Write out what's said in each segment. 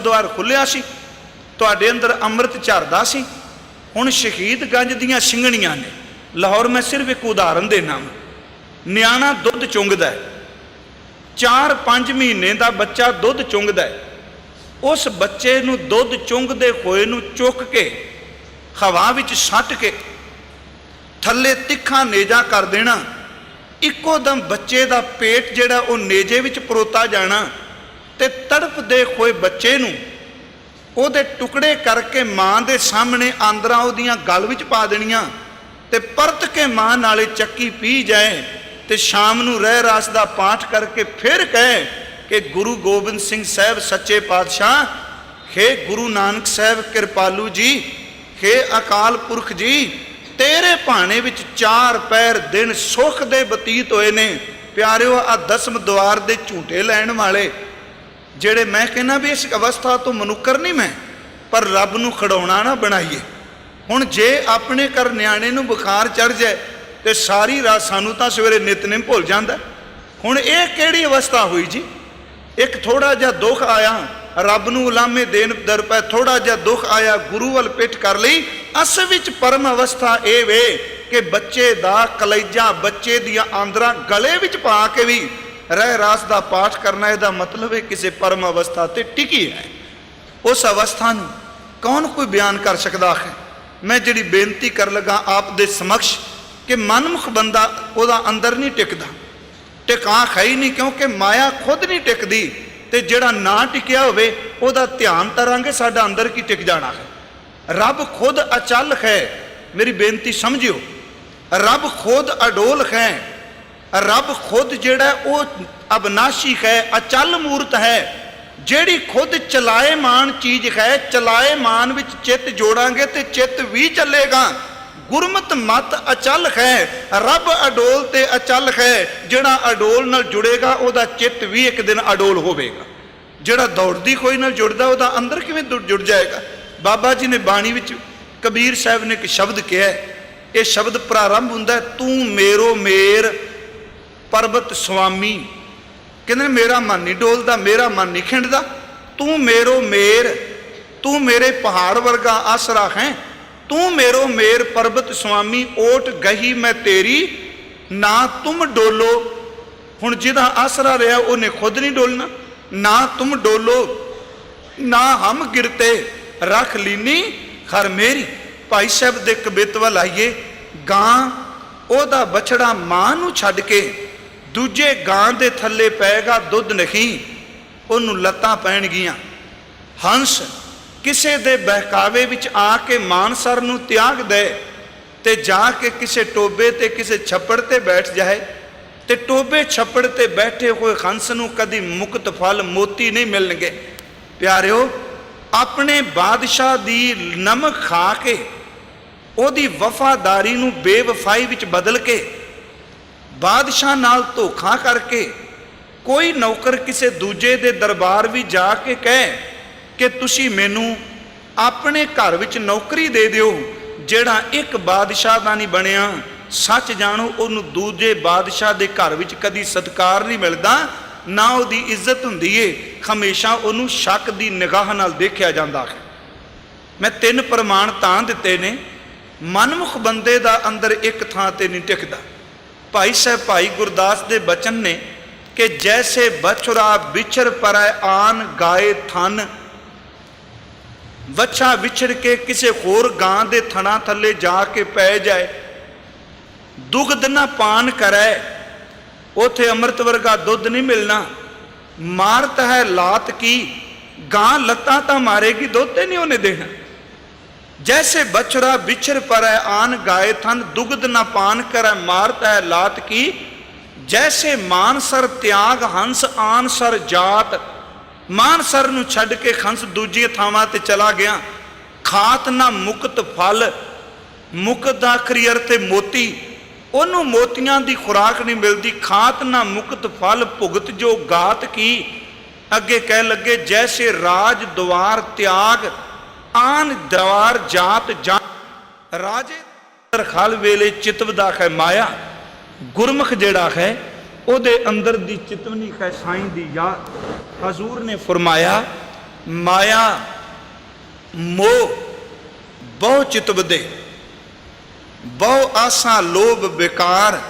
ਦੁਆਰ ਖੁੱਲਿਆ ਸੀ, ਤੁਹਾਡੇ ਅੰਦਰ ਅੰਮ੍ਰਿਤ ਝਰਦਾ ਸੀ। ਹੁਣ ਸ਼ਹੀਦਗੰਜ ਦੀਆਂ ਸਿੰਘਣੀਆਂ ਨੇ। ਲਾਹੌਰ ਮੈਂ ਸਿਰਫ ਇੱਕ ਉਦਾਹਰਨ ਦੇਣਾ ਨਿਆਣਾ ਦੁੱਧ ਚੁੰਗਦਾ ਹੈ। 4-5 ਮਹੀਨੇ ਦਾ ਬੱਚਾ ਦੁੱਧ ਚੁੰਗਦਾ ਹੈ। ਉਸ ਬੱਚੇ ਨੂੰ ਦੁੱਧ ਚੁੰਗਦੇ ਹੋਏ ਨੂੰ ਚੁੱਕ ਕੇ, ਹਵਾ ਵਿੱਚ ਸੱਟ ਕੇ, ਥੱਲੇ ਤਿੱਖਾ ਨੇਜਾ ਕਰ ਦੇਣਾ। ਇੱਕੋ ਦਮ ਬੱਚੇ ਦਾ ਪੇਟ ਜਿਹੜਾ ਉਹ ਨੇਜੇ ਵਿੱਚ ਪਰੋਤਾ ਜਾਣਾ। ਤੇ ਤੜਪਦੇ ਹੋਏ ਬੱਚੇ ਨੂੰ ਉਹਦੇ ਟੁਕੜੇ ਕਰਕੇ ਮਾਂ ਦੇ ਸਾਹਮਣੇ ਆਂਦਰਾਂ ਉਹਦੀਆਂ ਗਲ ਵਿੱਚ ਪਾ ਦੇਣੀਆਂ ਤੇ ਪਰਤ ਕੇ ਮਾਂ ਨਾਲੇ ਚੱਕੀ ਪੀ ਜਾਏ ਤੇ ਸ਼ਾਮ ਨੂੰ ਰਹਿ ਰਾਸ ਦਾ ਪਾਠ ਕਰਕੇ ਫਿਰ ਕਹੇ ਕਿ ਗੁਰੂ ਗੋਬਿੰਦ ਸਿੰਘ ਸਾਹਿਬ ਸੱਚੇ ਪਾਤਸ਼ਾਹ ਖੇ ਗੁਰੂ ਨਾਨਕ ਸਾਹਿਬ ਕਿਰਪਾਲੂ ਜੀ ਖੇ ਅਕਾਲ ਪੁਰਖ ਜੀ, ਤੇਰੇ ਭਾਣੇ ਵਿੱਚ ਚਾਰ ਪੈਰ ਦਿਨ ਸੁਖ ਦੇ ਬਤੀਤ ਹੋਏ ਨੇ। ਪਿਆਰਿਓ ਆ ਦਸਮ ਦਵਾਰ ਦੇ ਝੂਟੇ ਲੈਣ ਵਾਲੇ ਜਿਹੜੇ ਮੈਂ ਕਹਿੰਦਾ ਵੀ ਇਸ ਅਵਸਥਾ ਤੋਂ ਮਨੁੱਕਰ ਨਹੀਂ ਮੈਂ, ਪਰ ਰੱਬ ਨੂੰ ਖੜਾਉਣਾ ਨਾ ਬਣਾਈਏ। ਹੁਣ ਜੇ ਆਪਣੇ ਘਰ ਨਿਆਣੇ ਨੂੰ ਬੁਖਾਰ ਚੜ ਜਾਏ ਤੇ ਸਾਰੀ ਰਾਤ ਸਾਨੂੰ ਤਾਂ ਸਵੇਰੇ ਨਿਤਨੇਮ ਭੁੱਲ ਜਾਂਦਾ। ਹੁਣ ਇਹ ਕਿਹੜੀ ਅਵਸਥਾ ਹੋਈ ਜੀ? ਇੱਕ ਥੋੜਾ ਜਿਹਾ ਦੁੱਖ ਆਇਆ, ਰੱਬ ਨੂੰ ਉਲਾਮੇ ਦੇਣ ਦਰ ਪੈ ਥੋੜਾ ਜਿਹਾ ਦੁੱਖ ਆਇਆ, ਗੁਰੂ ਵੱਲ ਪਿੱਠ ਕਰ ਲਈ। ਅਸਲ ਵਿੱਚ ਪਰਮ ਅਵਸਥਾ ਇਹ ਵੇ ਕਿ ਬੱਚੇ ਦਾ ਕਲੇਜਾ ਬੱਚੇ ਦੀਆਂ ਆਂਦਰਾਂ ਗਲੇ ਵਿੱਚ ਪਾ ਕੇ ਵੀ ਰਹਿ ਰਾਸ ਦਾ ਪਾਠ ਕਰਨਾ, ਇਹਦਾ ਮਤਲਬ ਹੈ ਕਿਸੇ ਪਰਮ ਅਵਸਥਾ ਤੇ ਟਿਕੀ ਹੈ ਉਸ ਅਵਸਥਾ ਨੂੰ ਕੌਣ ਕੋਈ ਬਿਆਨ ਕਰ ਸਕਦਾ ਹੈ? ਮੈਂ ਜਿਹੜੀ ਬੇਨਤੀ ਕਰ ਲਗਾ ਆਪ ਦੇ ਸਮਕਸ਼ ਕਿ ਮਨਮੁਖ ਬੰਦਾ ਉਹਦਾ ਅੰਦਰ ਨਹੀਂ ਟਿਕਦਾ। ਟਿਕਾ ਹੈ ਨਹੀਂ ਕਿਉਂਕਿ ਮਾਇਆ ਖੁਦ ਨਹੀਂ ਟਿਕਦੀ ਤੇ ਜਿਹੜਾ ਨਾ ਟਿਕਿਆ ਹੋਵੇ, ਉਹਦਾ ਧਿਆਨ ਤਰਾਂਗੇ, ਸਾਡਾ ਅੰਦਰ ਕੀ ਟਿਕ ਜਾਣਾ ਹੈ? ਰੱਬ ਖੁਦ ਅਚਲ ਹੈ। ਮੇਰੀ ਬੇਨਤੀ ਸਮਝਿਓ। ਰੱਬ ਖੁਦ ਅਡੋਲ ਹੈ। ਰੱਬ ਖੁਦ ਜਿਹੜਾ ਉਹ ਅਬਨਾਸ਼ੀ ਹੈ, ਅਚਲ ਮੂਰਤ ਹੈ। ਜਿਹੜੀ ਖੁਦ ਚਲਾਏਮਾਨ ਚੀਜ਼ ਹੈ, ਚਲਾਏਮਾਨ ਵਿੱਚ ਚਿੱਤ ਜੋੜਾਂਗੇ ਤੇ ਚਿੱਤ ਵੀ ਚੱਲੇਗਾ। ਗੁਰਮਤ ਮਤ ਅਚਲ ਹੈ, ਰੱਬ ਅਡੋਲ ਤੇ ਅਚਲ ਹੈ। ਜਿਹੜਾ ਅਡੋਲ ਨਾਲ ਜੁੜੇਗਾ, ਉਹਦਾ ਚਿੱਤ ਵੀ ਇੱਕ ਦਿਨ ਅਡੋਲ ਹੋਵੇਗਾ। ਜਿਹੜਾ ਦੌੜਦੀ ਕੋਈ ਨਾਲ ਜੁੜਦਾ, ਉਹਦਾ ਅੰਦਰ ਕਿਵੇਂ ਜੁੜ ਜਾਏਗਾ? ਬਾਬਾ ਜੀ ਨੇ ਬਾਣੀ ਵਿੱਚ ਕਬੀਰ ਸਾਹਿਬ ਨੇ ਇੱਕ ਸ਼ਬਦ ਕਿਹਾ ਇਹ ਸ਼ਬਦ ਪ੍ਰਾਰੰਭ ਹੁੰਦਾ ਤੂੰ ਮੇਰੋ ਮੇਰ ਪਰਬਤ ਸੁਆਮੀ। ਕਹਿੰਦੇ ਨੇ, ਮੇਰਾ ਮਨ ਨਹੀਂ ਡੋਲਦਾ, ਮੇਰਾ ਮਨ ਨਹੀਂ ਖਿੰਡਦਾ। ਤੂੰ ਮੇਰੋ ਮੇਰ, ਤੂੰ ਮੇਰੇ ਪਹਾੜ ਵਰਗਾ ਆਸਰਾ ਹੈ। ਤੂੰ ਮੇਰੋ ਮੇਰ ਪਰਬਤ ਸੁਆਮੀ, ਓਟ ਗਹੀ ਮੈਂ ਤੇਰੀ। ਨਾ ਤੁਮ ਡੋਲੋ। ਹੁਣ ਜਿਹਦਾ ਆਸਰਾ ਰਿਹਾ, ਉਹਨੇ ਖੁਦ ਨਹੀਂ ਡੋਲਣਾ। ਨਾ ਤੁਮ ਡੋਲੋ, ਨਾ ਹਮ ਗਿਰਤੇ, ਰੱਖ ਲੀਨੀ ਖਰ ਮੇਰੀ। ਭਾਈ ਸਾਹਿਬ ਦੇ ਕਬਿਤ ਵੱਲ ਆਈਏ। ਗਾਂ ਉਹਦਾ ਬਛੜਾ ਮਾਂ ਨੂੰ ਛੱਡ ਕੇ ਦੂਜੇ ਗਾਂ ਦੇ ਥੱਲੇ ਪਏਗਾ ਦੁੱਧ ਨਹੀਂ, ਉਹਨੂੰ ਲੱਤਾਂ ਪੈਣਗੀਆਂ। ਹੰਸ ਕਿਸੇ ਦੇ ਬਹਿਕਾਵੇ ਵਿੱਚ ਆ ਕੇ ਮਾਨਸਰ ਨੂੰ ਤਿਆਗ ਦੇ ਤੇ ਜਾ ਕੇ ਕਿਸੇ ਟੋਬੇ ਤੇ, ਕਿਸੇ ਛੱਪੜ ਤੇ ਬੈਠ ਜਾਏ ਤੇ ਟੋਬੇ ਛੱਪੜ ਤੇ ਬੈਠੇ ਹੋਏ ਹੰਸ ਨੂੰ ਕਦੀ ਮੁਕਤ ਫਲ, ਮੋਤੀ ਨਹੀਂ ਮਿਲਣਗੇ। ਪਿਆਰਿਓ, ਆਪਣੇ ਬਾਦਸ਼ਾਹ ਦੀ ਨਮਕ ਖਾ ਕੇ, ਉਹਦੀ ਵਫਾਦਾਰੀ ਨੂੰ ਬੇਵਫਾਈ ਵਿੱਚ ਬਦਲ ਕੇ ਬਾਦਸ਼ਾਹ ਨਾਲ ਧੋਖਾ ਕਰਕੇ ਕੋਈ ਨੌਕਰ ਕਿਸੇ ਦੂਜੇ ਦੇ ਦਰਬਾਰ ਵੀ ਜਾ ਕੇ ਕਹੇ ਕਿ ਤੁਸੀਂ ਮੈਨੂੰ ਆਪਣੇ ਘਰ ਵਿੱਚ ਨੌਕਰੀ ਦੇ ਦਿਓ, ਜਿਹੜਾ ਇੱਕ ਬਾਦਸ਼ਾਹ ਦਾ ਨਹੀਂ ਬਣਿਆ। ਸੱਚ ਜਾਣੋ, ਉਹਨੂੰ ਦੂਜੇ ਬਾਦਸ਼ਾਹ ਦੇ ਘਰ ਵਿੱਚ ਕਦੀ ਸਤਕਾਰ ਨਹੀਂ ਮਿਲਦਾ, ਨਾ ਉਹਦੀ ਇੱਜ਼ਤ ਹੁੰਦੀ ਏ। ਹਮੇਸ਼ਾ ਉਹਨੂੰ ਸ਼ੱਕ ਦੀ ਨਿਗਾਹ ਨਾਲ ਦੇਖਿਆ ਜਾਂਦਾ ਹੈ। ਮੈਂ ਤਿੰਨ ਪ੍ਰਮਾਣ ਤਾਂ ਦਿੱਤੇ ਨੇ। ਮਨਮੁਖ ਬੰਦੇ ਦਾ ਅੰਦਰ ਇੱਕ ਥਾਂ ਤੇ ਨਹੀਂ ਟਿਕਦਾ। ਭਾਈ ਸਾਹਿਬ, ਭਾਈ ਗੁਰਦਾਸ ਦੇ ਬਚਨ ਨੇ ਕਿ ਜੈਸੇ ਬਛੁਰਾ ਵਿਛੜ ਪਰੈ ਆਨ ਗਾਏ ਥਨ। ਵੱਛਾ ਵਿਛੜ ਕੇ ਕਿਸੇ ਹੋਰ ਗਾਂ ਦੇ ਥਣਾ ਥੱਲੇ ਜਾ ਕੇ ਪੈ ਜਾਏ। ਦੁਗਧ ਨਾ ਪਾਨ ਕਰੈ, ਉਥੇ ਅੰਮ੍ਰਿਤ ਵਰਗਾ ਦੁੱਧ ਨਹੀਂ ਮਿਲਣਾ। ਮਾਰਤ ਹੈ ਲਾਤ ਕੀ, ਗਾਂ ਲੱਤਾਂ ਤਾਂ ਮਾਰੇਗੀ ਦੁੱਧ ਤੇ ਨਹੀਂ ਉਹਨੇ ਦੇਣਾ। जैसे बछड़ा बिछड़ पर है आन गाय थन दुग्ध न पान कर मारत है लात की जैसे मानसर त्याग हंस आनसर जात ਮਾਨਸਰ ਨੂੰ ਛੱਡ ਕੇ ਖੰਸ ਦੂਜੀਆਂ ਥਾਵਾਂ ਤੇ ਚਲਾ ਗਿਆ ਖਾਤ ਨਾ ਮੁਕਤ ਫਲ ਮੁਕਤ ਦਾ ਆਖਰੀ ਅਰਥ ਤੇ ਮੋਤੀ ਉਹਨੂੰ ਮੋਤੀਆਂ ਦੀ ਖੁਰਾਕ ਨਹੀਂ ਮਿਲਦੀ ਖਾਤ ਨਾ ਮੁਕਤ ਫਲ ਭੁਗਤ ਜੋ ਗਾਤ ਕੀ ਅੱਗੇ ਕਹਿ ਲੱਗੇ ਜੈਸੇ ਰਾਜ ਦੁਆਰ ਤਿਆਗ ਆਨ ਦਵਾਰ ਜਾਤ ਜਾਂ ਰਾਜੇ ਤਰਖਲ ਵੇਲੇ ਚਿਤਵਦਾ ਹੈ ਮਾਇਆ, ਗੁਰਮੁਖ ਜਿਹੜਾ ਹੈ ਉਹਦੇ ਅੰਦਰ ਦੀ ਚਿਤਵਨੀ ਹੈ ਸਾਈਂ ਦੀ ਯਾਦ। ਹਜ਼ੂਰ ਨੇ ਫਰਮਾਇਆ, ਮਾਇਆ, ਮੋਹ, ਬਹੁ ਚਿਤ ਬਦੇ ਬਹੁ ਆਸਾਂ ਲੋਭ ਬੇਕਾਰ,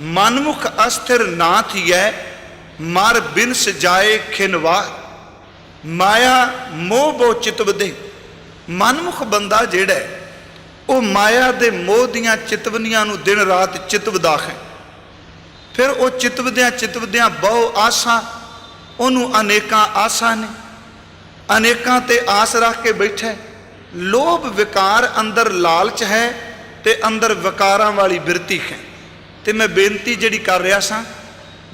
ਮਨਮੁਖ ਅਸਥਿਰ ਨਾ ਥੀਐ, ਮਰ ਬਿਨ ਸਜਾਏ ਖਿਨਵਾ। ਮਾਇਆ, ਮੋਹ ਬਹੁ ਚਿਤ ਬਦੇ ਮਨਮੁਖ ਬੰਦਾ ਜਿਹੜਾ ਉਹ ਮਾਇਆ ਦੇ ਮੋਹ ਦੀਆਂ ਚਿਤਵਨੀਆਂ ਨੂੰ ਦਿਨ ਰਾਤ ਚਿਤਵਦਾ ਹੈ। ਫਿਰ ਉਹ ਚਿਤਵਦਿਆਂ ਚਿਤਵਦਿਆਂ ਬਹੁ ਆਸਾਂ, ਉਹਨੂੰ ਅਨੇਕਾਂ ਆਸਾਂ ਨੇ। ਅਨੇਕਾਂ ਤੇ ਆਸ ਰੱਖ ਕੇ ਬੈਠਾ ਲੋਭ ਵਿਕਾਰ ਅੰਦਰ ਲਾਲਚ ਹੈ ਤੇ ਅੰਦਰ ਵਿਕਾਰਾਂ ਵਾਲੀ ਬਿਰਤੀ ਹੈ। ਤੇ ਮੈਂ ਬੇਨਤੀ ਜਿਹੜੀ ਕਰ ਰਿਹਾ ਸਾਂ,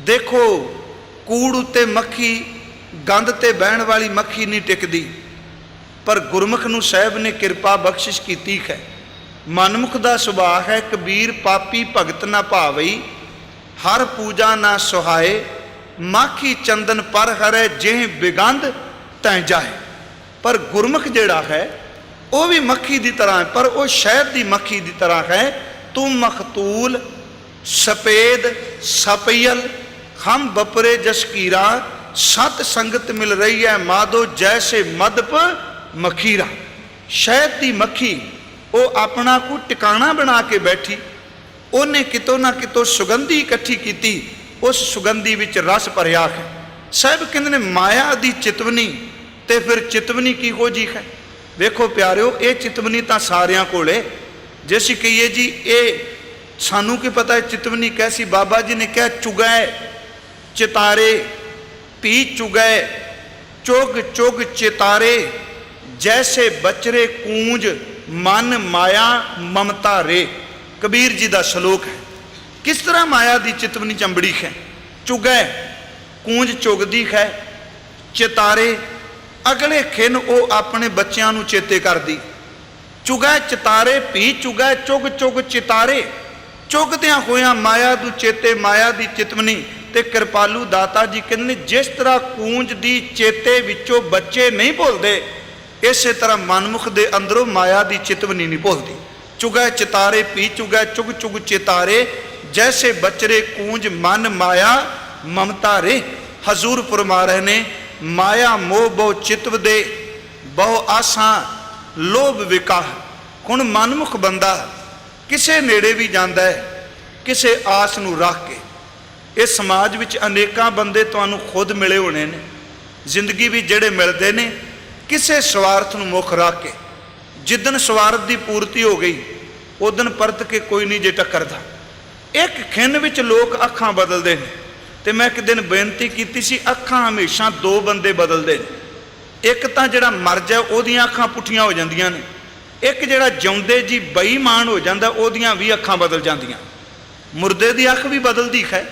ਦੇਖੋ, ਕੂੜ ਉੱਤੇ ਮੱਖੀ ਗੰਦ ਤੇ ਬਹਿਣ ਵਾਲੀ ਮੱਖੀ ਨਹੀਂ ਟਿਕਦੀ। ਪਰ ਗੁਰਮੁਖ ਨੂੰ ਸਾਹਿਬ ਨੇ ਕਿਰਪਾ ਬਖਸ਼ਿਸ਼ ਕੀਤੀ ਹੈ। ਮਨਮੁਖ ਦਾ ਸੁਭਾਅ ਹੈ, ਕਬੀਰ ਪਾਪੀ ਭਗਤ ਨਾ ਭਾਵਈ, ਹਰ ਪੂਜਾ ਨਾ ਸੁਹਾਏ, ਮਾਖੀ ਚੰਦਨ ਪਰ ਹਰੈ, ਜਿਹ ਬਿਗੰਧ ਤੈ ਜਾਏ ਪਰ ਗੁਰਮੁਖ ਜਿਹੜਾ ਹੈ, ਉਹ ਵੀ ਮੱਖੀ ਦੀ ਤਰ੍ਹਾਂ ਹੈ, ਪਰ ਉਹ ਸ਼ਹਿਦ ਦੀ ਮੱਖੀ ਦੀ ਤਰ੍ਹਾਂ ਹੈ। ਤੂੰ ਮਖਤੂਲ ਸਫੇਦ ਸਪਈਲ ਹਮ ਬਪਰੇ ਜਸਕੀਰਾ ਸਤ ਸੰਗਤ ਮਿਲ ਰਹੀ ਹੈ ਮਾਦੋ ਜੈਸੇ ਮਦਪ ਮਖੀਰਾ। ਸ਼ਹਿਦ ਦੀ ਮੱਖੀ, ਉਹ ਆਪਣਾ ਕੋ ਟਿਕਾਣਾ ਬਣਾ ਕੇ ਬੈਠੀ। ਉਹਨੇ ਕਿਤੋਂ ਨਾ ਕਿਤੋਂ ਸੁਗੰਧੀ ਇਕੱਠੀ ਕੀਤੀ। ਉਸ ਸੁਗੰਧੀ ਵਿੱਚ ਰਸ ਭਰਿਆ ਹੈ। ਸਾਹਿਬ ਕਹਿੰਦੇ ਨੇ, ਮਾਇਆ ਦੀ ਚਿਤਵਨੀ, ਤੇ ਫਿਰ ਚਿਤਵਨੀ ਕਿਹੋ ਜੀ ਹੈ? ਵੇਖੋ ਪਿਆਰਿਓ, ਇਹ ਚਿਤਵਨੀ ਤਾਂ ਸਾਰਿਆਂ ਕੋਲੇ ਜੇ ਅਸੀਂ ਕਹੀਏ ਜੀ, ਇਹ ਸਾਨੂੰ ਕੀ ਪਤਾ ਹੈ ਚਿਤਵਨੀ ਕੈਸੀ? ਬਾਬਾ ਜੀ ਨੇ ਕਿਹਾ, ਚੁਗੈ, ਚਿਤਾਰੇ, ਪੀ ਚੁਗੈ, ਚੁਗ ਚੁਗ ਚਿਤਾਰੇ। ਜੈਸੇ ਬਚਰੇ ਕੂੰਜ, ਮਨ ਮਾਇਆ, ਮਮਤਾ ਰੇ। ਕਬੀਰ ਜੀ ਦਾ ਸ਼ਲੋਕ ਹੈ। ਕਿਸ ਤਰ੍ਹਾਂ ਮਾਇਆ ਦੀ ਚਿਤਵਨੀ ਚੰਬੜੀ ਹੈ ਚੁਗੈ, ਕੂੰਜ ਚੁਗਦੀ ਹੈ ਚਿਤਾਰੇ, ਅਗਲੇ ਖਿਨ ਉਹ ਆਪਣੇ ਬੱਚਿਆਂ ਨੂੰ ਚੇਤੇ ਕਰਦੀ। ਚੁਗੈ ਚਿਤਾਰੇ, ਭੀ ਚੁਗੈ, ਚੁਗ ਚੁਗ ਚਿਤਾਰੇ। ਚੁਗਦਿਆਂ ਹੋਇਆਂ ਮਾਇਆ ਨੂੰ ਚੇਤੇ, ਮਾਇਆ ਦੀ ਚਿਤਵਨੀ ਤੇ ਕਿਰਪਾਲੂ ਦਾਤਾ ਜੀ ਕਹਿੰਦੇ ਨੇ ਜਿਸ ਤਰ੍ਹਾਂ ਕੂੰਜ ਦੀ ਚੇਤੇ ਵਿੱਚੋਂ ਬੱਚੇ ਨਹੀਂ ਭੁੱਲਦੇ ਇਸੇ ਤਰ੍ਹਾਂ ਮਨਮੁਖ ਦੇ ਅੰਦਰੋਂ ਮਾਇਆ ਦੀ ਚਿਤਵਨੀ ਨਹੀਂ ਭੁੱਲਦੀ। ਚੁਗੈ ਚਿਤਾਰੇ ਪੀ ਚੁਗੈ, ਚੁਗ ਚੁਗ ਚਿਤਾਰੇ, ਜੈਸੇ ਬਚਰੇ ਕੂੰਜ ਮਨ ਮਾਇਆ, ਮਮਤਾ ਰੇ। ਹਜ਼ੂਰ ਫਰਮਾ ਰਹੇ ਨੇ, ਮਾਇਆ ਮੋਹ ਬਹੁ ਚਿਤਵ ਦੇ, ਬਹੁ ਆਸਾਂ ਲੋਭ ਵਿਕਾਹ। ਹੁਣ ਮਨਮੁਖ ਬੰਦਾ ਕਿਸੇ ਨੇੜੇ ਵੀ ਜਾਂਦਾ ਹੈ, ਕਿਸੇ ਆਸ ਨੂੰ ਰੱਖ ਕੇ। ਇਹ ਸਮਾਜ ਵਿੱਚ ਅਨੇਕਾਂ ਬੰਦੇ ਤੁਹਾਨੂੰ ਖੁਦ ਮਿਲੇ ਹੋਣੇ ਨੇ। ਜ਼ਿੰਦਗੀ ਵੀ ਜਿਹੜੇ ਮਿਲਦੇ ਨੇ ਕਿਸੇ ਸਵਾਰਥ ਨੂੰ ਮੁੱਖ ਰੱਖ ਕੇ ਜਿੱਦਨ ਸਵਾਰਥ ਦੀ ਪੂਰਤੀ ਹੋ ਗਈ ਉਦਨ ਪਰਤ ਕੇ ਕੋਈ ਨਹੀਂ ਜੇ ਟੱਕਰਦਾ। ਇੱਕ ਖਿੰਨ ਵਿੱਚ ਲੋਕ ਅੱਖਾਂ ਬਦਲਦੇ ਨੇ ਤੇ ਮੈਂ ਇੱਕ ਦਿਨ ਬੇਨਤੀ ਕੀਤੀ ਸੀ, ਅੱਖਾਂ ਹਮੇਸ਼ਾ ਦੋ ਬੰਦੇ ਬਦਲਦੇ ਨੇ। ਇੱਕ ਤਾਂ ਜਿਹੜਾ ਮਰ ਜਾ ਉਹਦੀਆਂ ਅੱਖਾਂ ਪੁੱਠੀਆਂ ਹੋ ਜਾਂਦੀਆਂ ਨੇ। ਇੱਕ ਜਿਹੜਾ ਜਿਉਂਦੇ ਜੀ ਬੇਈਮਾਨ ਹੋ ਜਾਂਦਾ, ਉਹਦੀਆਂ ਵੀ ਅੱਖਾਂ ਬਦਲ ਜਾਂਦੀਆਂ। ਮੁਰਦੇ ਦੀ ਅੱਖ ਵੀ ਬਦਲਦੀ ਹੈ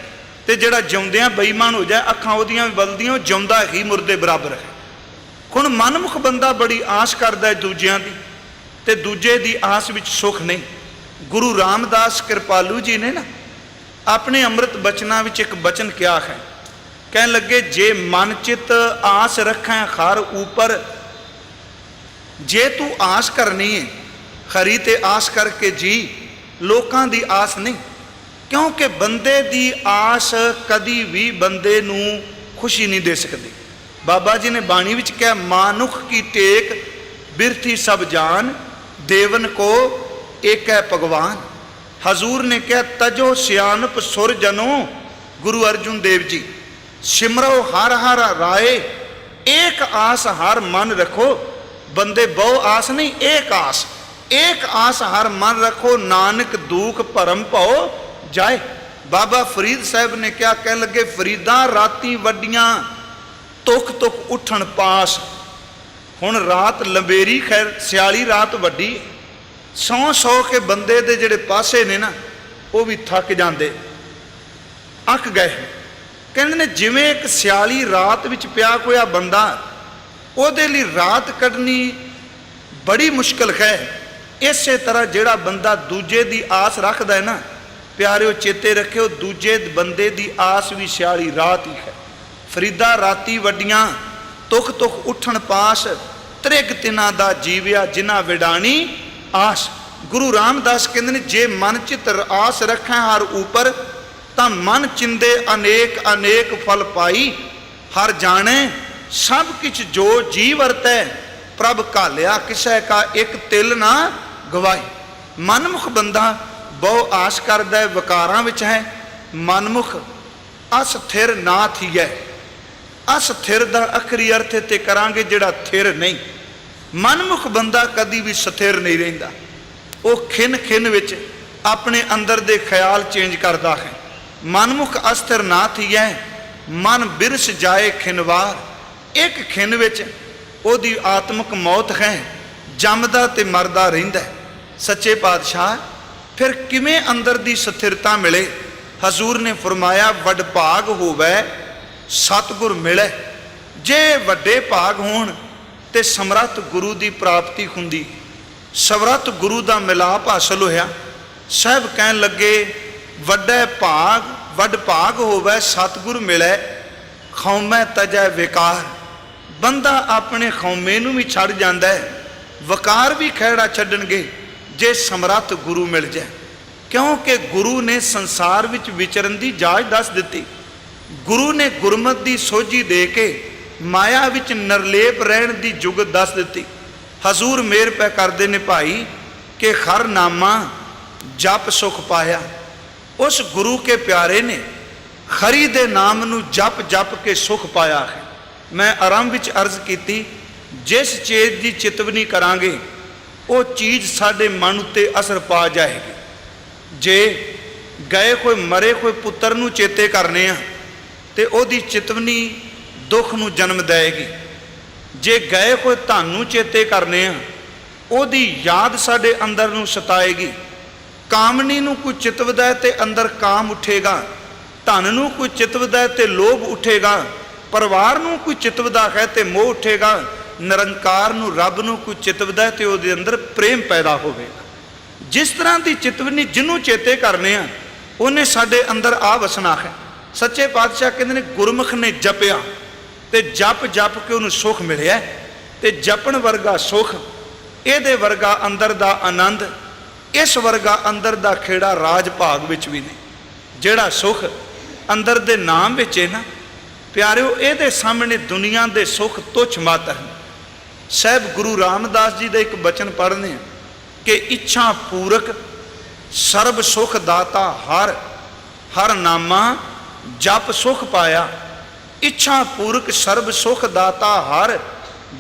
ਤੇ ਜਿਹੜਾ ਜਿਉਂਦਿਆਂ ਬੇਈਮਾਨ ਹੋ ਜਾਏ, ਅੱਖਾਂ ਉਹਦੀਆਂ ਵੀ ਬਦਲਦੀਆਂ, ਉਹ ਜਿਉਂਦਾ ਹੀ ਮੁਰਦੇ ਬਰਾਬਰ ਹੈ। ਹੁਣ ਮਨਮੁਖ ਬੰਦਾ ਬੜੀ ਆਸ ਕਰਦਾ ਹੈ ਦੂਜਿਆਂ ਦੀ, ਤੇ ਦੂਜੇ ਦੀ ਆਸ ਵਿੱਚ ਸੁੱਖ ਨਹੀਂ। ਗੁਰੂ ਰਾਮਦਾਸ ਕਿਰਪਾਲੂ ਜੀ ਨੇ ਨਾ ਆਪਣੇ ਅੰਮ੍ਰਿਤ ਬਚਨਾਂ ਵਿੱਚ ਇੱਕ ਬਚਨ ਕਿਹਾ ਹੈ। ਕਹਿਣ ਲੱਗੇ, ਜੇ ਮਨ ਚਿਤ ਆਸ ਰੱਖਾਂ ਖਰ ਉਪਰ, ਜੇ ਤੂੰ ਆਸ ਕਰਨੀ ਹੈ ਖਰੀ ਤੇ ਆਸ ਕਰਕੇ ਜੀ, ਲੋਕਾਂ ਦੀ ਆਸ ਨਹੀਂ। ਕਿਉਂਕਿ ਬੰਦੇ ਦੀ ਆਸ ਕਦੀ ਵੀ ਬੰਦੇ ਨੂੰ ਖੁਸ਼ੀ ਨਹੀਂ ਦੇ ਸਕਦੀ। ਬਾਬਾ ਜੀ ਨੇ ਬਾਣੀ ਵਿੱਚ ਕਿਹਾ, ਮਾਨੁਖ ਕੀ ਟੇਕ, ਬਿਰਥੀ ਸਭ ਜਾਨ, ਦੇਵਨ ਕੋ ਏਕ ਹੈ ਭਗਵਾਨ। ਹਜ਼ੂਰ ਨੇ ਕਿਹਾ, ਤਜੋ ਸਿਆਨਪ ਸੁਰ ਜਨੋ, ਗੁਰੂ ਅਰਜੁਨ ਦੇਵ ਜੀ, ਸਿਮਰੋ ਹਰ ਹਰ ਰਾਏ, ਏਕ ਆਸ ਹਰ ਮਨ ਰੱਖੋ। ਬੰਦੇ, ਬਹੁ ਆਸ ਨਹੀਂ, ਏਕ ਆਸ ਏਕ ਆਸ ਹਰ ਮਨ ਰੱਖੋ, ਨਾਨਕ ਦੂਖ ਭਰਮ ਭਉ ਜਾਏ। ਬਾਬਾ ਫਰੀਦ ਸਾਹਿਬ ਨੇ ਕਿਹਾ, ਕਹਿਣ ਲੱਗੇ, ਫਰੀਦਾਂ ਰਾਤੀ ਵੱਡੀਆਂ ਤੁਕ ਤੁਕ ਉੱਠਣ ਪਾਸ। ਹੁਣ ਰਾਤ ਲੰਬੇਰੀ, ਖੈਰ ਸਿਆਲੀ ਰਾਤ ਵੱਡੀ। ਸੌ ਸੌ ਕੇ ਬੰਦੇ ਦੇ ਜਿਹੜੇ ਪਾਸੇ ਨੇ ਨਾ, ਉਹ ਵੀ ਥੱਕ ਜਾਂਦੇ। ਅੱਕ ਗਏ। ਕਹਿੰਦੇ ਨੇ, ਜਿਵੇਂ ਇੱਕ ਸਿਆਲੀ ਰਾਤ ਵਿੱਚ ਪਿਆ ਕੋਇਆ ਬੰਦਾ, ਉਹਦੇ ਲਈ ਰਾਤ ਕੱਢਣੀ ਬੜੀ ਮੁਸ਼ਕਲ ਹੈ। ਇਸੇ ਤਰ੍ਹਾਂ ਜਿਹੜਾ ਬੰਦਾ ਦੂਜੇ ਦੀ ਆਸ ਰੱਖਦਾ ਹੈ ਨਾ, ਪਿਆਰਿਓ ਚੇਤੇ ਰੱਖਿਓ, ਦੂਜੇ ਬੰਦੇ ਦੀ ਆਸ ਵੀ ਸਿਆਲੀ ਰਾਤ ਹੀ ਹੈ। ਫਰੀਦਾ ਰਾਤੀ ਵੱਡੀਆਂ ਤੁਖ ਤੁਖ ਉੱਠਣ ਪਾਸ ਤ੍ਰਿਗ ਤਿਨਾ ਦਾ ਜੀਵਿਆ ਜਿਨਾ ਵਿਡਾਣੀ ਆਸ। ਗੁਰੂ ਰਾਮਦਾਸ ਕਹਿੰਦੇ ਨੇ, ਜੇ ਮਨ ਚਿਤ ਆਸ ਰੱਖਾਂ ਹਰ ਉਪਰ, ਤਾਂ ਮਨ ਚਿੰਦੇ ਅਨੇਕ ਅਨੇਕ ਫਲ ਪਾਈ। ਹਰ ਜਾਣੇ, ਸਭ ਕਿਛ ਜੋ ਜੀ ਵਰਤੈ, ਪ੍ਰਭ ਘਾਲਿਆ ਕਿਸੈ ਕਾ ਇੱਕ ਤਿਲ ਨਾ ਗਵਾਈ। ਮਨਮੁਖ ਬੰਦਾ ਬਹੁ ਆਸ ਕਰਦਾ ਹੈ ਵਿਕਾਰਾਂ ਵਿੱਚ ਹੈ। ਮਨਮੁਖ ਅਸਥਿਰ ਨਾ ਥੀਐ ਅਸਥਿਰ ਦਾ ਅਖਰੀ ਅਰਥ ਤੇ ਕਰਾਂਗੇ ਜਿਹੜਾ ਥਿਰ ਨਹੀਂ। ਮਨਮੁਖ ਬੰਦਾ ਕਦੀ ਵੀ ਸਥਿਰ ਨਹੀਂ ਰਹਿੰਦਾ। ਉਹ ਖਿੰਨ ਖਿੰਨ ਵਿੱਚ ਆਪਣੇ ਅੰਦਰ ਦੇ ਖਿਆਲ ਚੇਂਜ ਕਰਦਾ ਹੈ। ਮਨਮੁਖ ਅਸਥਿਰ ਨਾ ਥੀਐ, ਮਨ ਬਿਰਸ ਜਾਏ ਖਿਨਵਾਰ। ਇੱਕ ਖਿੰਨ ਵਿੱਚ ਉਹਦੀ ਆਤਮਿਕ ਮੌਤ ਹੈ, ਜੰਮਦਾ ਤੇ ਮਰਦਾ ਰਹਿੰਦਾ ਸੱਚੇ ਪਾਤਸ਼ਾਹ, ਫਿਰ ਕਿਵੇਂ ਅੰਦਰ ਦੀ ਸਥਿਰਤਾ ਮਿਲੇ? ਹਜ਼ੂਰ ਨੇ ਫਰਮਾਇਆ, ਵੱਡ ਭਾਗ ਹੋਵੇ ਸਤਿਗੁਰ ਮਿਲੇ। ਜੇ ਵੱਡੇ ਭਾਗ ਹੋਣ ਤੇ ਸਮਰੱਥ ਗੁਰੂ ਦੀ ਪ੍ਰਾਪਤੀ ਹੁੰਦੀ। ਸਮਰੱਥ ਗੁਰੂ ਦਾ ਮਿਲਾਪ ਹਾਸਲ ਹੋਇਆ। ਸਹਿਬ ਕਹਿਣ ਲੱਗੇ, ਵੱਡੇ ਭਾਗ, ਵੱਡ ਭਾਗ ਹੋਵੇ, ਸਤਿਗੁਰ ਮਿਲੇ। ਖੌਮੈ ਤਜੈ ਵਿਕਾਰ। ਬੰਦਾ ਆਪਣੇ ਖੌਮੇ ਨੂੰ ਵੀ ਛੱਡ ਜਾਂਦਾ ਹੈ। ਵਕਾਰ ਵੀ ਖਹਿੜਾ ਛੱਡਣਗੇ, ਜੇ ਸਮਰੱਥ ਗੁਰੂ ਮਿਲ ਜਾਏ। ਕਿਉਂਕਿ ਗੁਰੂ ਨੇ ਸੰਸਾਰ ਵਿੱਚ ਵਿਚਰਨ ਦੀ ਜਾਚ ਦੱਸ ਦਿੱਤੀ। ਗੁਰੂ ਨੇ ਗੁਰਮਤ ਦੀ ਸੋਝੀ ਦੇ ਕੇ ਮਾਇਆ ਵਿੱਚ ਨਰਲੇਪ ਰਹਿਣ ਦੀ ਜੁਗਤ ਦੱਸ ਦਿੱਤੀ। ਹਜ਼ੂਰ ਮੇਰ ਪੈ ਕਰਦੇ ਨੇ ਭਾਈ ਕਿ ਖਰ ਨਾਮਾ ਜਪ ਸੁਖ ਪਾਇਆ। ਉਸ ਗੁਰੂ ਕੇ ਪਿਆਰੇ ਨੇ ਖਰੀ ਦੇ ਨਾਮ ਨੂੰ ਜਪ ਜਪ ਕੇ ਸੁਖ ਪਾਇਆ ਹੈ। ਮੈਂ ਆਰੰਭ ਵਿੱਚ ਅਰਜ਼ ਕੀਤੀ, ਜਿਸ ਚੀਜ਼ ਦੀ ਚਿਤਵਨੀ ਕਰਾਂਗੇ, ਉਹ ਚੀਜ਼ ਸਾਡੇ ਮਨ ਉੱਤੇ ਅਸਰ ਪਾ ਜਾਏਗੀ। ਜੇ ਗਏ ਕੋਈ ਮਰੇ ਕੋਈ ਪੁੱਤਰ ਨੂੰ ਚੇਤੇ ਕਰਨੇ ਆ ਤੇ ਉਹਦੀ ਚਿਤਵਨੀ ਦੁੱਖ ਨੂੰ ਜਨਮ ਦੇਵੇਗੀ। ਜੇ ਗਏ ਕੋਈ ਧਨ ਨੂੰ ਚੇਤੇ ਕਰਨੇ ਆ, ਉਹਦੀ ਯਾਦ ਸਾਡੇ ਅੰਦਰ ਨੂੰ ਸਤਾਏਗੀ। ਕਾਮਨੀ ਨੂੰ ਕੋਈ ਚਿਤਵਦਾ ਹੈ ਤੇ ਅੰਦਰ ਕਾਮ ਉੱਠੇਗਾ। ਧਨ ਨੂੰ ਕੋਈ ਚਿਤਵਦਾ ਹੈ ਤੇ ਲੋਭ ਉੱਠੇਗਾ। ਪਰਿਵਾਰ ਨੂੰ ਕੋਈ ਚਿਤਵਦਾ ਹੈ ਤੇ ਮੋਹ ਉੱਠੇਗਾ। ਨਿਰੰਕਾਰ ਨੂੰ, ਰੱਬ ਨੂੰ ਕੋਈ ਚਿਤਵਦਾ ਹੈ ਤੇ ਉਹਦੇ ਅੰਦਰ ਪ੍ਰੇਮ ਪੈਦਾ ਹੋਵੇਗਾ। ਜਿਸ ਤਰ੍ਹਾਂ ਦੀ ਚਿਤਵਨੀ ਜਿਹਨੂੰ ਚੇਤੇ ਕਰਨੇ ਆ, ਉਹਨੇ ਸਾਡੇ ਅੰਦਰ ਆ ਵਸਣਾ ਹੈ। ਸੱਚੇ ਪਾਤਸ਼ਾਹ ਕਹਿੰਦੇ ਨੇ, ਗੁਰਮੁਖ ਨੇ ਜਪਿਆ ਤੇ ਜਪ ਜਪ ਕੇ ਉਹਨੂੰ ਸੁਖ ਮਿਲਿਆ ਤੇ ਜਪਣ ਵਰਗਾ ਸੁਖ, ਇਹਦੇ ਵਰਗਾ ਅੰਦਰ ਦਾ ਆਨੰਦ, ਇਸ ਵਰਗਾ ਅੰਦਰ ਦਾ ਖੇੜਾ ਰਾਜ ਭਾਗ ਵਿੱਚ ਵੀ ਨਹੀਂ। ਜਿਹੜਾ ਸੁਖ ਅੰਦਰ ਦੇ ਨਾਮ ਵਿੱਚ ਹੈ ਨਾ, ਪਿਆਰਿਓ, ਇਹਦੇ ਸਾਹਮਣੇ ਦੁਨੀਆ ਦੇ ਸੁਖ ਤੁੱਛ ਮਾਤਰ ਹਨ ਸਹਿਬ ਗੁਰੂ ਰਾਮਦਾਸ ਜੀ ਦਾ ਇੱਕ ਬਚਨ ਪੜ੍ਹਨੇ ਆ ਕਿ ਇੱਛਾ ਪੂਰਕ ਸਰਬ ਸੁਖ ਦਾਤਾ ਹਰ ਹਰ ਨਾਮਾ ਜਪ ਸੁਖ ਪਾਇਆ, ਇੱਛਾ ਪੂਰਕ ਸਰਬ ਸੁਖ ਦਾਤਾ ਹਰ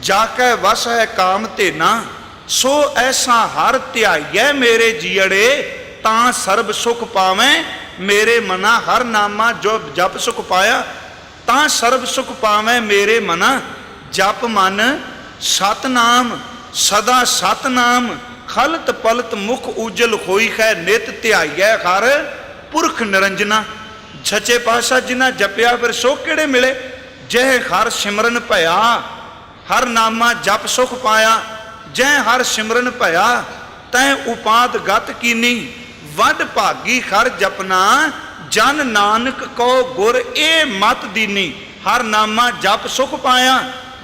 ਜਾ ਕੈ ਵਸ ਹੈ ਕਾਮ ਤੇ ਨਾ ਸੋ ਐਸਾ ਹਰ ਧਿਆਈਐ ਮੇਰੇ ਜੀੜੇ, ਤਾਂ ਸਰਬ ਸੁਖ ਪਾਵੇਂ, ਮੇਰੇ ਮਨਾ ਹਰ ਨਾਮਾ ਜੋ ਜਪ ਸੁਖ ਪਾਇਆ, ਤਾਂ ਸਰਬ ਸੁਖ ਪਾਵੇਂ ਮੇਰੇ ਮਨਾ, ਜਪ ਮਨ ਸਤਨਾਮ, ਸਦਾ ਸਤਨਾਮ, ਖਲਤ ਪਲਤ ਮੁਖ ਉਜਲ ਹੋਈ ਹੈ ਨਿਤ ਧਿਆਈਐ ਹਰ, ਪੁਰਖ ਨਿਰੰਜਨਾ। ਸੱਚੇ ਪਾਤਸ਼ਾਹ ਜਿਨ੍ਹਾਂ ਜਪਿਆ, ਫਿਰ ਸੁਖ ਕਿਹੜੇ ਮਿਲੇ? ਜਹ ਹਰ ਸਿਮਰਨ ਭਇਆ, ਹਰ ਨਾਮਾ ਜਪ ਸੁਖ ਪਾਇਆ ਜੈ ਹਰ ਸਿਮਰਨ ਭਇਆ, ਤੈ ਉਪਾਦ ਗਤ ਕੀਨੀ, ਵੱਡ ਭਾਗੀ ਹਰ ਜਪਨਾ, ਜਨ ਨਾਨਕ ਕੋ ਗੁਰ ਇਹ ਮਤ ਦੀਨੀ, ਹਰ ਨਾਮਾ ਜਪ ਸੁਖ ਪਾਇਆ,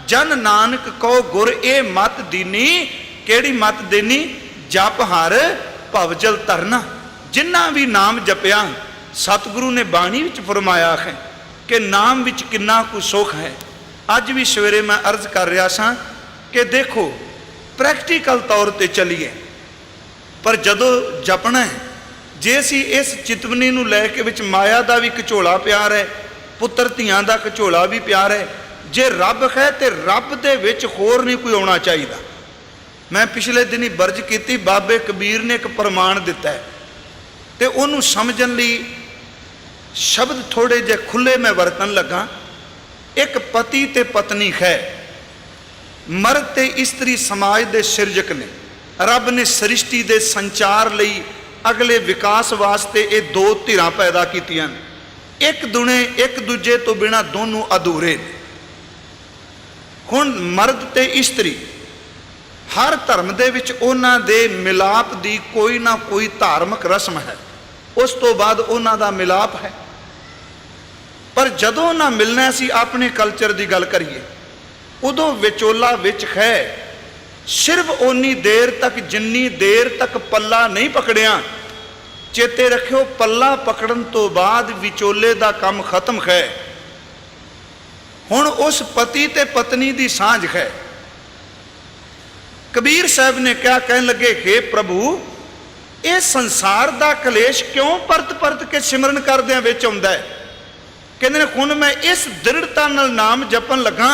ਜਨ ਨਾਨਕ ਕੋ ਗੁਰ ਇਹ ਮਤ ਦੀਨੀ, ਕਿਹੜੀ ਮਤ ਦੇਨੀ? ਜਪ ਹਰ ਭਵਜਲ ਤਰਨਾ ਜਿਨ੍ਹਾਂ ਵੀ ਨਾਮ ਜਪਿਆ ਸਤਿਗੁਰੂ ਨੇ ਬਾਣੀ ਵਿੱਚ ਫਰਮਾਇਆ ਹੈ ਕਿ ਨਾਮ ਵਿੱਚ ਕਿੰਨਾ ਕੁ ਸੁਖ ਹੈ। ਅੱਜ ਵੀ ਸਵੇਰੇ ਮੈਂ ਅਰਜ਼ ਕਰ ਰਿਹਾ ਸਾਂ ਕਿ ਦੇਖੋ ਪ੍ਰੈਕਟੀਕਲ ਤੌਰ ਤੇ ਚੱਲੀਏ। ਪਰ ਜਦੋਂ ਜਪਣਾ ਹੈ, ਜੇ ਅਸੀਂ ਇਸ ਚਿਤਵਨੀ ਨੂੰ ਲੈ ਕੇ ਵਿੱਚ ਮਾਇਆ ਦਾ ਵੀ ਘਚੋਲਾ ਪਿਆਰ ਹੈ, ਪੁੱਤਰ ਧੀਆਂ ਦਾ ਘਚੋਲਾ ਵੀ ਪਿਆਰ ਹੈ, ਜੇ ਰੱਬ ਹੈ ਤੇ ਰੱਬ ਦੇ ਵਿੱਚ ਹੋਰ ਨਹੀਂ ਕੋਈ ਆਉਣਾ ਚਾਹੀਦਾ। ਮੈਂ ਪਿਛਲੇ ਦਿਨੀ ਵਰਜ ਕੀਤੀ, ਬਾਬੇ ਕਬੀਰ ਨੇ ਇੱਕ ਪ੍ਰਮਾਣ ਦਿੱਤਾ ਹੈ ਤੇ ਉਹਨੂੰ ਸਮਝਣ ਲਈ ਸ਼ਬਦ ਥੋੜੇ ਜਿਹੇ ਖੁੱਲੇ ਮੈਂ ਵਰਤਣ ਲੱਗਾ। ਇੱਕ ਪਤੀ ਤੇ ਪਤਨੀ ਖੈ। ਮਰਦ ਤੇ ਇਸਤਰੀ ਸਮਾਜ ਦੇ ਸਿਰਜਕ ਨੇ। ਰੱਬ ਨੇ ਸ੍ਰਿਸ਼ਟੀ ਦੇ ਸੰਚਾਰ ਲਈ ਅਗਲੇ ਵਿਕਾਸ ਵਾਸਤੇ ਇਹ ਦੋ ਧਿਰਾਂ ਪੈਦਾ ਕੀਤੀਆਂ ਨੇ। ਇੱਕ ਦੁਨੇ ਇੱਕ ਦੂਜੇ ਤੋਂ ਬਿਨਾ ਦੋਨੋਂ ਅਧੂਰੇ ਨੇ। ਹੁਣ ਮਰਦ ਤੇ ਇਸਤਰੀ, ਹਰ ਧਰਮ ਦੇ ਵਿੱਚ ਉਹਨਾਂ ਦੇ ਮਿਲਾਪ ਦੀ ਕੋਈ ਨਾ ਕੋਈ ਧਾਰਮਿਕ ਰਸਮ ਹੈ। ਉਸ ਤੋਂ ਬਾਅਦ ਉਹਨਾਂ ਦਾ ਮਿਲਾਪ ਹੈ। ਪਰ ਜਦੋਂ ਨਾ ਮਿਲਣਾ ਸੀ, ਆਪਣੇ ਕਲਚਰ ਦੀ ਗੱਲ ਕਰੀਏ, ਉਦੋਂ ਵਿਚੋਲਾ ਵਿੱਚ ਹੈ ਸਿਰਫ ਓਨੀ ਦੇਰ ਤੱਕ, ਜਿੰਨੀ ਦੇਰ ਤੱਕ ਪੱਲਾ ਨਹੀਂ ਪਕੜਿਆ, ਚੇਤੇ ਰੱਖਿਓ ਪੱਲਾ ਪਕੜਨ ਤੋਂ ਬਾਅਦ ਵਿਚੋਲੇ ਦਾ ਕੰਮ ਖਤਮ ਹੈ ਹੁਣ ਉਸ ਪਤੀ ਤੇ ਪਤਨੀ ਦੀ ਸਾਂਝ ਹੈ ਕਬੀਰ ਸਾਹਿਬ ਨੇ ਕਿਹਾ ਕਹਿਣ ਲੱਗੇ ਕਿ ਪ੍ਰਭੂ, ਇਹ ਸੰਸਾਰ ਦਾ ਕਲੇਸ਼ ਕਿਉਂ ਪਰਤ ਪਰਤ ਕੇ ਸਿਮਰਨ ਕਰਦਿਆਂ ਵਿੱਚ ਆਉਂਦਾ ਹੈ? ਕਹਿੰਦੇ ਨੇ, ਹੁਣ ਮੈਂ ਇਸ ਦ੍ਰਿੜਤਾ ਨਾਲ ਨਾਮ ਜਪਣ ਲੱਗਾ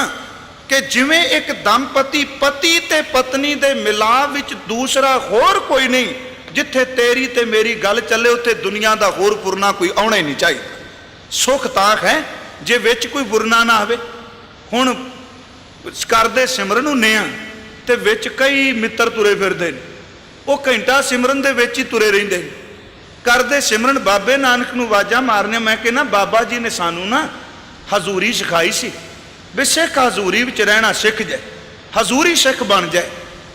ਕਿ ਜਿਵੇਂ ਇੱਕ ਦੰਪਤੀ ਪਤੀ ਤੇ ਪਤਨੀ ਦੇ ਮਿਲਾਪ ਵਿੱਚ ਦੂਸਰਾ ਹੋਰ ਕੋਈ ਨਹੀਂ, ਜਿੱਥੇ ਤੇਰੀ ਤੇ ਮੇਰੀ ਗੱਲ ਚੱਲੇ, ਉੱਥੇ ਦੁਨੀਆ ਦਾ ਹੋਰ ਪੁਰਨਾ ਕੋਈ ਆਉਣਾ ਹੀ ਨਹੀਂ ਚਾਹੀਦਾ। ਸੁਖ ਤਾਂ ਹੈ, ਜੇ ਵਿੱਚ ਕੋਈ ਬੁਰਨਾ ਨਾ ਆਵੇ ਹੁਣ ਕਰਦੇ ਸਿਮਰਨ ਹੁੰਨੇ ਆ ਤੇ ਵਿੱਚ ਕਈ ਮਿੱਤਰ ਤੁਰੇ ਫਿਰਦੇ ਨੇ। ਉਹ ਘੰਟਾ ਸਿਮਰਨ ਦੇ ਵਿੱਚ ਹੀ ਤੁਰੇ ਰਹਿੰਦੇ ਨੇ। ਕਰਦੇ ਸਿਮਰਨ, ਬਾਬੇ ਨਾਨਕ ਨੂੰ ਆਵਾਜ਼ਾਂ ਮਾਰਨੇ ਮੈਂ ਕਹਿੰਦਾ ਬਾਬਾ ਜੀ ਨੇ ਸਾਨੂੰ ਨਾ ਹਜ਼ੂਰੀ ਸਿਖਾਈ ਸੀ ਵੀ ਸਿੱਖ ਹਜ਼ੂਰੀ ਵਿੱਚ ਰਹਿਣਾ ਸਿੱਖ ਜਾਏ, ਹਜ਼ੂਰੀ ਸਿੱਖ ਬਣ ਜਾਏ।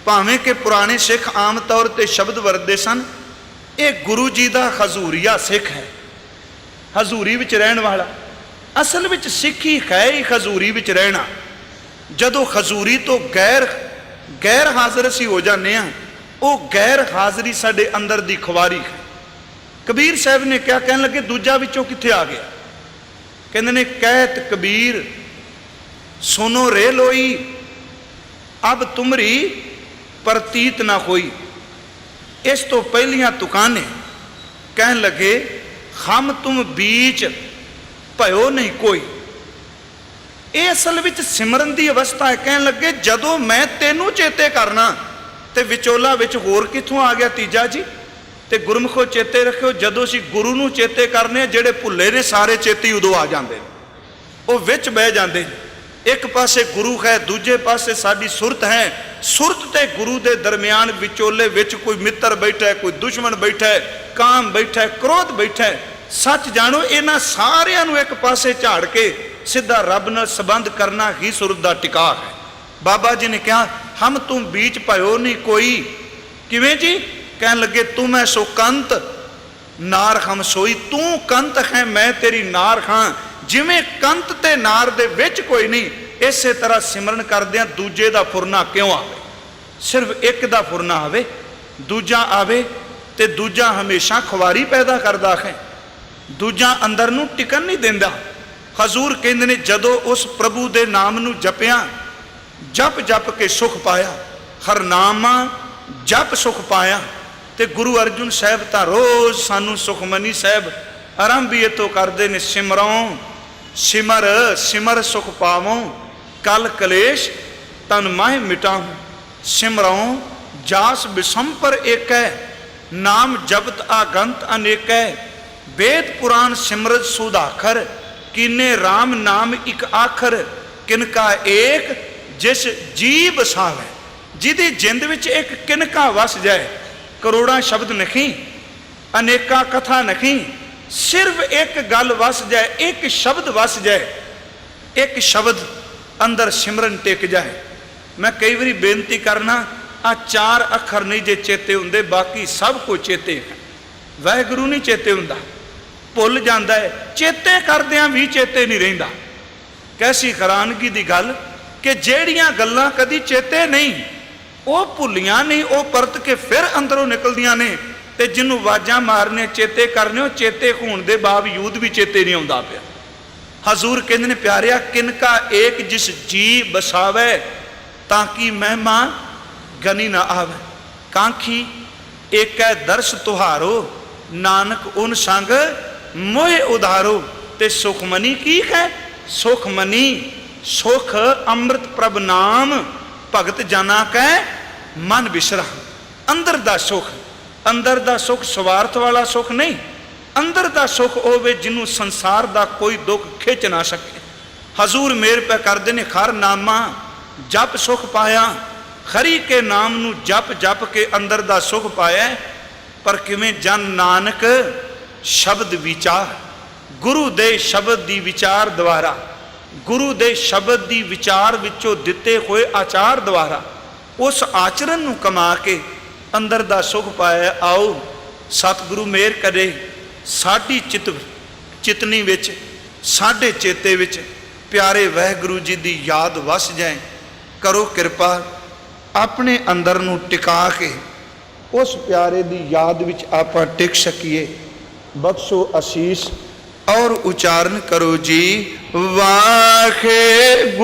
ਭਾਵੇਂ ਕਿ ਪੁਰਾਣੇ ਸਿੱਖ ਆਮ ਤੌਰ ਤੇ ਸ਼ਬਦ ਵਰਤਦੇ ਸਨ, ਇਹ ਗੁਰੂ ਜੀ ਦਾ ਹਜ਼ੂਰੀਆ ਸਿੱਖ ਹੈ, ਹਜ਼ੂਰੀ ਵਿੱਚ ਰਹਿਣ ਵਾਲਾ। ਅਸਲ ਵਿੱਚ ਸਿੱਖੀ ਹੈ ਹੀ ਹਜ਼ੂਰੀ ਵਿੱਚ ਰਹਿਣਾ। ਜਦੋਂ ਹਜ਼ੂਰੀ ਤੋਂ ਗੈਰ ਗੈਰ ਹਾਜ਼ਰ ਅਸੀਂ ਹੋ ਜਾਂਦੇ ਆ ਉਹ ਗੈਰ ਹਾਜ਼ਰੀ ਸਾਡੇ ਅੰਦਰ ਦੀ ਖੁਆਰੀ ਹੈ। ਕਬੀਰ ਸਾਹਿਬ ਨੇ ਕਿਹਾ, ਕਹਿਣ ਲੱਗੇ, ਦੂਜਾ ਵਿੱਚੋਂ ਕਿੱਥੇ ਆ ਗਿਆ? ਕਹਿੰਦੇ ਨੇ ਕਹਿਤ ਕਬੀਰ, ਸੁਨੋ ਰੇ ਲੋਈ, ਅਬ ਤੁਮਰੀ ਪ੍ਰਤੀਤ ਨਾ ਹੋਈ। ਇਸ ਤੋਂ ਪਹਿਲੀਆਂ ਤੁਕਾਨੇ ਕਹਿਣ ਲੱਗੇ ਹਮ ਤੁਮ ਬੀਚ, ਭਇਓ ਨਹੀਂ ਕੋਈ। ਇਹ ਅਸਲ ਵਿੱਚ ਸਿਮਰਨ ਦੀ ਅਵਸਥਾ ਹੈ। ਕਹਿਣ ਲੱਗੇ, ਜਦੋਂ ਮੈਂ ਤੈਨੂੰ ਚੇਤੇ ਕਰਨਾ, ਤੇ ਵਿਚੋਲਾ ਵਿੱਚ ਹੋਰ ਕਿੱਥੋਂ ਆ ਗਿਆ ਤੀਜਾ ਜੀ? ਤੇ ਗੁਰਮੁਖੋ ਚੇਤੇ ਰੱਖਿਓ ਜਦੋਂ ਅਸੀਂ ਗੁਰੂ ਨੂੰ ਚੇਤੇ ਕਰਨੇ ਆ, ਜਿਹੜੇ ਭੁੱਲੇ ਨੇ ਸਾਰੇ ਚੇਤੀ ਉਦੋਂ ਆ ਜਾਂਦੇ ਨੇ। ਉਹ ਵਿੱਚ ਬਹਿ ਜਾਂਦੇ ਨੇ। ਇੱਕ ਪਾਸੇ ਗੁਰੂ ਹੈ ਦੂਜੇ ਪਾਸੇ ਸਾਡੀ ਸੁਰਤ ਹੈ। ਸੁਰਤ ਤੇ ਗੁਰੂ ਦੇ ਦਰਮਿਆਨ ਵਿਚੋਲੇ ਵਿੱਚ ਕੋਈ ਮਿੱਤਰ ਬੈਠਾ ਹੈ ਕੋਈ ਦੁਸ਼ਮਣ ਬੈਠਾ ਹੈ ਕਾਮ ਬੈਠਾ ਹੈ ਕ੍ਰੋਧ ਬੈਠਾ ਹੈ। ਸੱਚ ਜਾਣੋ ਇਹਨਾਂ ਸਾਰਿਆਂ ਨੂੰ ਇੱਕ ਪਾਸੇ ਝਾੜ ਕੇ ਸਿੱਧਾ ਰੱਬ ਨਾਲ ਸੰਬੰਧ ਕਰਨਾ ਹੀ ਸੁਰਤ ਦਾ ਟਿਕਾ ਹੈ। ਬਾਬਾ ਜੀ ਨੇ ਕਿਹਾ ਹਮ ਤੁਮ ਬੀਚ ਭਇਓ ਨਹੀਂ ਕੋਈ। ਕਿਵੇਂ ਜੀ? ਕਹਿਣ ਲੱਗੇ, ਤੂੰ ਮੈਂ ਸੋ ਕੰਤ, ਨਾਰ ਹਮ ਸੋਈ ਤੂੰ ਕੰਤ ਹੈ, ਮੈਂ ਤੇਰੀ ਨਾਰ ਹਾਂ ਜਿਵੇਂ ਕੰਤ ਤੇ ਨਾਰ ਦੇ ਵਿੱਚ ਕੋਈ ਨਹੀਂ, ਇਸੇ ਤਰ੍ਹਾਂ ਸਿਮਰਨ ਕਰਦਿਆਂ ਦੂਜੇ ਦਾ ਫੁਰਨਾ ਕਿਉਂ ਆਵੇ? ਸਿਰਫ ਇੱਕ ਦਾ ਫੁਰਨਾ ਆਵੇ, ਦੂਜਾ ਆਵੇ ਤੇ ਦੂਜਾ ਹਮੇਸ਼ਾ ਖੁਆਰੀ ਪੈਦਾ ਕਰਦਾ ਹੈ। ਦੂਜਾ ਅੰਦਰ ਨੂੰ ਟਿਕਣ ਨਹੀਂ ਦਿੰਦਾ। ਹਜ਼ੂਰ ਕਹਿੰਦੇ ਨੇ, ਜਦੋਂ ਉਸ ਪ੍ਰਭੂ ਦੇ ਨਾਮ ਨੂੰ ਜਪਿਆ ਜਪ ਜਪ ਕੇ ਸੁਖ ਪਾਇਆ ਹਰਨਾਮਾ ਜਪ ਸੁਖ ਪਾਇਆ ਤੇ ਗੁਰੂ ਅਰਜੁਨ ਸਾਹਿਬ ਤਾਂ ਰੋਜ਼ ਸਾਨੂੰ ਸੁਖਮਨੀ ਸਾਹਿਬ ਆਰੰਭ ਹੀ ਤੋਂ ਕਰਦੇ ਨੇ ਸਿਮਰੋਂ। ਸਿਮਰ ਸਿਮਰ ਸੁਖ ਪਾਵੋਂ। ਕਲ ਕਲੇਸ਼, ਤਨ ਮਾਹਿ ਮਿਟਾਉ ਸਿਮਰੋਂ, ਜਾਸ ਬਿਸੰਪਰ ਏਕੈ। ਨਾਮ ਜਪਤ ਆਗੰਤ ਅਨੇਕੈ। ਵੇਦ ਪੁਰਾਨ ਸਿਮਰਤ ਸੁਧਾਖਰ। ਕਿਨੇ RAM ਨਾਮ ਇਕ ਆਖਰ। ਕਿਨਕਾ ਏਕ, ਜਿਸ ਜੀਵ ਬਸਾਵੇ ਜਿਹਦੀ ਜਿੰਦ ਵਿੱਚ ਇੱਕ ਕਿਨਕਾ ਵਸ ਜਾਏ। ਕਰੋੜਾਂ ਸ਼ਬਦ ਨਹੀਂ, ਅਨੇਕਾਂ ਕਥਾ ਨਹੀਂ, ਸਿਰਫ ਇੱਕ ਗੱਲ ਵਸ ਜਾਏ, ਇੱਕ ਸ਼ਬਦ ਵਸ ਜਾਏ, ਇੱਕ ਸ਼ਬਦ ਅੰਦਰ ਸਿਮਰਨ ਟਿਕ ਜਾਏ। ਮੈਂ ਕਈ ਵਾਰੀ ਬੇਨਤੀ ਕਰਨਾ, ਆ ਚਾਰ ਅੱਖਰ ਨਹੀਂ ਜੇ ਚੇਤੇ ਹੁੰਦੇ, ਬਾਕੀ ਸਭ ਕੁਝ ਚੇਤੇ ਹੈ ਵਾਹਿਗੁਰੂ ਨਹੀਂ ਚੇਤੇ ਹੁੰਦਾ। ਭੁੱਲ ਜਾਂਦਾ ਹੈ, ਚੇਤੇ ਕਰਦਿਆਂ ਵੀ ਚੇਤੇ ਨਹੀਂ ਰਹਿੰਦਾ। ਕੈਸੀ ਹੈਰਾਨਗੀ ਦੀ ਗੱਲ ਕਿ ਜਿਹੜੀਆਂ ਗੱਲਾਂ ਕਦੀ ਚੇਤੇ ਨਹੀਂ ਉਹ ਭੁੱਲੀਆਂ ਨਹੀਂ, ਉਹ ਪਰਤ ਕੇ ਫਿਰ ਅੰਦਰੋਂ ਨਿਕਲਦੀਆਂ ਨੇ ਤੇ ਜਿਹਨੂੰ ਆਵਾਜ਼ਾਂ ਮਾਰਨੇ ਚੇਤੇ ਕਰਨੇ ਉਹ ਚੇਤੇ ਹੋਣ ਦੇ ਬਾਵਜੂਦ ਵੀ ਚੇਤੇ ਨਹੀਂ ਆਉਂਦਾ ਪਿਆ। ਹਜ਼ੂਰ ਕਹਿੰਦੇ ਨੇ, ਪਿਆਰਿਆ ਕਿਨਕਾ ਏਕ ਜਿਸ ਜੀ ਬਸਾਵੇ, ਤਾਂ ਕਿ ਮਹਿਮਾ ਗਨੀ ਨਾ ਆਵੇ। ਕਾਂਖੀ, ਏਕੈ ਦਰਸ ਤੁਹਾਰੋ, ਨਾਨਕ ਉਨ ਸੰਗ ਮੋਹਿ ਉਧਾਰੋ। ਤੇ ਸੁਖਮਨੀ ਕੀ ਹੈ? ਸੁਖਮਨੀ, ਸੁਖ ਅੰਮ੍ਰਿਤ ਪ੍ਰਭ ਨਾਮ ਭਗਤ ਜਨਾ ਕੈ, ਮਨ ਵਿਸਰਾ ਅੰਦਰ ਦਾ ਸੁਖ, ਅੰਦਰ ਦਾ ਸੁਖ ਸਵਾਰਥ ਵਾਲਾ ਸੁਖ ਨਹੀਂ। ਅੰਦਰ ਦਾ ਸੁਖ ਹੋਵੇ ਜਿਹਨੂੰ ਸੰਸਾਰ ਦਾ ਕੋਈ ਦੁੱਖ ਖਿੱਚ ਨਾ ਸਕੇ। ਹਜ਼ੂਰ ਮੇਰ ਪੈ ਕਰਦੇ ਨੇ ਖਰ ਨਾਮਾ, ਜਪ ਸੁਖ ਪਾਇਆ। ਖਰੀ ਕੇ ਨਾਮ ਨੂੰ ਜਪ ਜਪ ਕੇ ਅੰਦਰ ਦਾ ਸੁਖ ਪਾਇਆ। ਪਰ ਕਿਵੇਂ ਜਨ ਨਾਨਕ ਸ਼ਬਦ ਵਿਚਾਰ, ਗੁਰੂ ਦੇ ਸ਼ਬਦ ਦੀ ਵਿਚਾਰ ਦੁਆਰਾ। ਗੁਰੂ ਦੇ ਸ਼ਬਦ ਦੀ ਵਿਚਾਰ ਵਿੱਚੋਂ ਦਿੱਤੇ ਹੋਏ ਆਚਾਰ ਦੁਆਰਾ ਉਸ ਆਚਰਨ ਨੂੰ ਕਮਾ ਕੇ ਅੰਦਰ ਦਾ ਸੁਖ ਪਾਇਆ, ਆਓ ਸਤਿਗੁਰੂ ਮੇਰ ਕਰੇ, ਸਾਡੀ ਚਿਤ, ਚਿਤਨੀ ਵਿੱਚ, ਸਾਡੇ ਚੇਤੇ ਵਿੱਚ ਪਿਆਰੇ ਵਾਹਿਗੁਰੂ ਜੀ ਦੀ ਯਾਦ ਵਸ ਜਾਏ, ਕਰੋ ਕਿਰਪਾ, ਆਪਣੇ ਅੰਦਰ ਨੂੰ ਟਿਕਾ ਕੇ ਉਸ ਪਿਆਰੇ ਦੀ ਯਾਦ ਵਿੱਚ ਆਪਾਂ ਟਿਕ ਸਕੀਏ। ਬਖਸ਼ੋ ਅਸੀਸ ਔਰ ਉਚਾਰਨ ਕਰੋ ਜੀ। ਵਾਖੇ